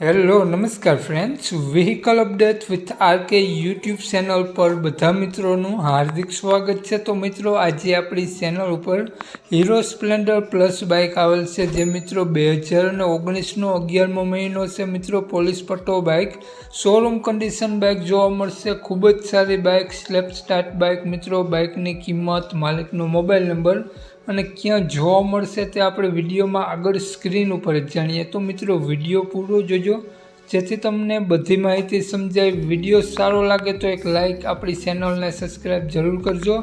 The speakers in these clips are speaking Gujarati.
હેલો, નમસ્કાર friends vehicle update with RK YouTube channel પર બધા મિત્રોનું હાર્દિક સ્વાગત છે. તો મિત્રો, આજે આપણી ચેનલ ઉપર હીરો સ્પ્લેન્ડર પ્લસ બાઇક આવેલ છે. જે મિત્રો બે હજાર અને ઓગણીસનો અગિયારમો મહિનો છે. મિત્રો, પોલીસ પટ્ટો બાઇક શોરૂમ કન્ડિશન બાઇક જોવા મળશે. ખૂબ જ સારી બાઇક સ્લેપ સ્ટાર્ટ બાઇક મિત્રો બાઇકની કિંમત, માલિકનો મોબાઈલ નંબર અને ક્યાં જોવા મળશે તે આપણે વિડીયોમાં આગળ સ્ક્રીન ઉપર જાણીએ. તો મિત્રો, વીડિયો પૂરો જોજો. જેથી તમને બધી માહિતી સમજાય. વીડિયો સારો લાગે તો એક લાઇક આપણી ચેનલને સબસ્ક્રાઈબ જરૂર કરજો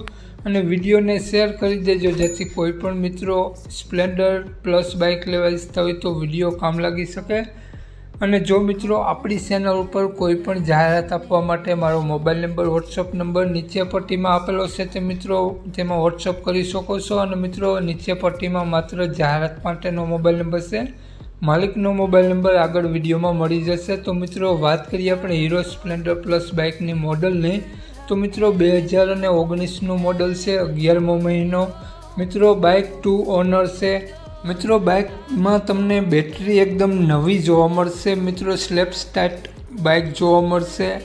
અને વિડીયોને શેર કરી દેજો. જેથી કોઈ પણ મિત્રો સ્પ્લેન્ડર પ્લસ બાઇક લેવા ઈચ્છતા હોય તો વીડિયો કામ લાગી શકે. અને જો મિત્રો આપણી ચેનલ ઉપર કોઈ પણ જાહેરાત આપવા માટે મારો મોબાઈલ નંબર વોટ્સઅપ નંબર નીચે પટ્ટીમાં આપેલો છે તે મિત્રો તેમાં વોટ્સઅપ કરી શકો છો. અને મિત્રો નીચે પટ્ટીમાં માત્ર જાહેરાત માટેનો મોબાઈલ નંબર છે. માલિકનો મોબાઈલ નંબર આગળ વિડીયોમાં મળી જશે. તો મિત્રો વાત કરીએ આપણે હીરો સ્પ્લેન્ડર પ્લસ બાઇકની મોડલની. તો મિત્રો બે હજાર અને ઓગણીસનું મોડલ છે, અગિયારમો મહિનો. મિત્રો બાઇક ટુ ઓનર છે. મિત્રો, બાઇકમાં તમને બેટરી એકદમ નવી જોવા મળશે. મિત્રો સ્લેપ સ્ટાર્ટ બાઇક જોવા મળશે.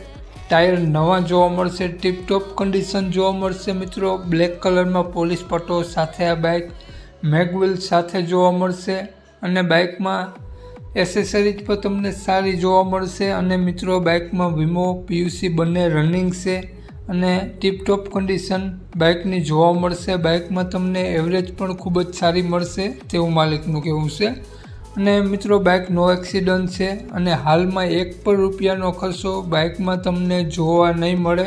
ટાયર નવા જોવા મળશે. ટીપટોપ કન્ડિશન જોવા મળશે, મિત્રો. બ્લેક કલરમાં પોલીસ પટ્ટો સાથે આ બાઇક, મેગવિલ સાથે જોવા મળશે. અને બાઇકમાં એસેસરીઝ પણ તમને સારી જોવા મળશે. અને મિત્રો, બાઇકમાં વીમો, પીયુસી બંને રનિંગ છે. અને ટીપટોપ કન્ડિશન બાઇકની જોવા મળશે. બાઇકમાં તમને એવરેજ પણ ખૂબ જ સારી મળશે, તેવું માલિકનું કહેવું છે. અને મિત્રો બાઇક નો એક્સિડન્ટ છે અને હાલમાં એક પણ રૂપિયાનો ખર્ચો બાઇકમાં તમને જોવા નહીં મળે.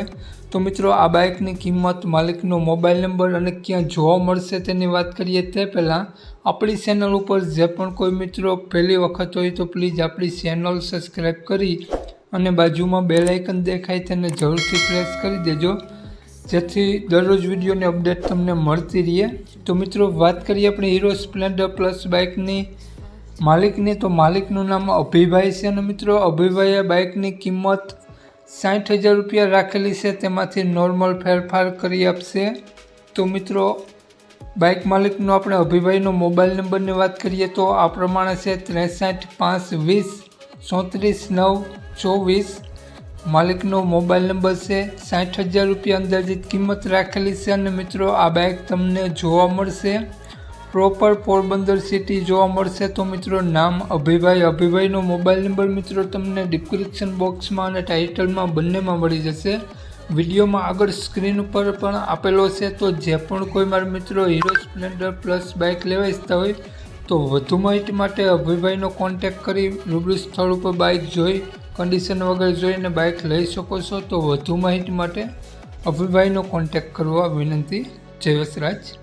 તો મિત્રો, આ બાઇકની કિંમત, માલિકનો મોબાઈલ નંબર અને ક્યાં જોવા મળશે તેની વાત કરીએ તે પહેલાં આપણી ચેનલ ઉપર જે પણ કોઈ મિત્રો પહેલી વખત હોય તો પ્લીઝ આપણી ચેનલ સબસ્ક્રાઈબ કરી અને બાજુમાં બેલ આઇકન દેખાય તેને જરૂરથી પ્રેસ કરી દેજો. જેથી દરરોજ વિડીયોની અપડેટ તમને મળતી રહે. તો મિત્રો, વાત કરીએ આપણે હીરો સ્પ્લેન્ડર પ્લસ બાઇકની માલિકની તો માલિકનું નામ અભિભાઈ છે અને મિત્રો, અભિભાઈએ બાઇકની કિંમત સાઠ હજાર રૂપિયા રાખેલી છે. તેમાંથી નોર્મલ ફેરફાર કરી આપશે. તો મિત્રો બાઇક માલિકનો આપણે અભિભાઈનો મોબાઈલ નંબરની વાત કરીએ તો આ પ્રમાણે છે ત્રેસઠ, પાંચ, વીસ, ચોત્રીસ, નવ ચોવીસ. માલિકનો મોબાઈલ નંબર છે, સાઠ હજાર રૂપિયા અંદાજિત કિંમત રાખેલી છે અને મિત્રો, આ બાઇક તમને જોવા મળશે. પ્રોપર પોરબંદર સિટી જોવા મળશે તો મિત્રો, નામ અભિભાઈ. અભિભાઈનો મોબાઈલ નંબર મિત્રો તમને ડિસ્ક્રિપ્શન બોક્સમાં અને ટાઇટલમાં બંનેમાં મળી જશે. વિડીયોમાં આગળ સ્ક્રીન ઉપર પણ આપેલો છે, તો જે પણ કોઈ મારા મિત્રો હીરો સ્પ્લેન્ડર પ્લસ બાઇક લેવા ઇચ્છતા હોય, તો વધુ માહિતી માટે અભિભાઈનો કોન્ટેક કરી રૂબરૂ સ્થળ ઉપર બાઇક જોઈ કન્ડિશન વગર જોઈને બાઇક લઈ શકો છો તો વધુ માહિતી માટે અભિભાઈનો કોન્ટેક્ટ કરવા વિનંતી. જય વસરાજ.